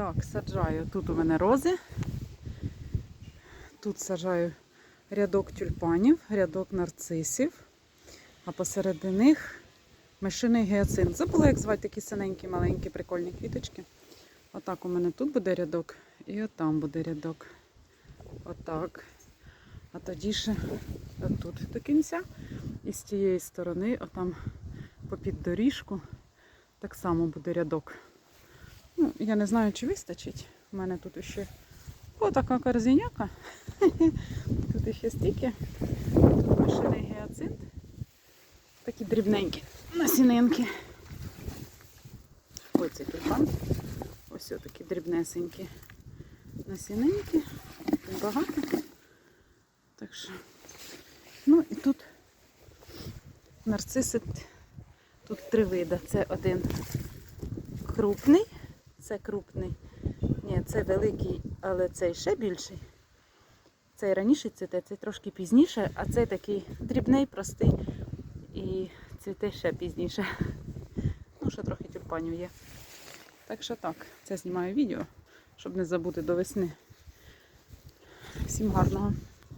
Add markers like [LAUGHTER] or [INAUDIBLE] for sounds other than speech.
Так, саджаю. Тут у мене рози. Тут саджаю рядок тюльпанів, рядок нарцисів, а посереди них мишиний гіацинт. Забула, як звати такі синенькі, маленькі, прикольні квіточки. Отак у мене тут буде рядок і отам буде рядок. Отак. А тоді ще отут до кінця. І з тієї сторони, отам попід доріжку, так само буде рядок. Ну, я не знаю, чи вистачить. У мене тут ще отака корзиняка. [LAUGHS] Тут ще стільки. Тут машини гіацинт. Такі дрібненькі насінинки. Ось цей тюльпан. Ось такі дрібнесенькі насінинки. Тут багато. Так що. Ну і тут нарциси. Тут три вида. Це один крупний, це крупний. Ні, це великий, але цей ще більший. Цей раніше цвіте, цей трошки пізніше, а цей такий дрібний, простий і цвіте ще пізніше. Ну, ще трохи тюльпанів є. Так що так, це знімаю відео, щоб не забути до весни. Всім гарного.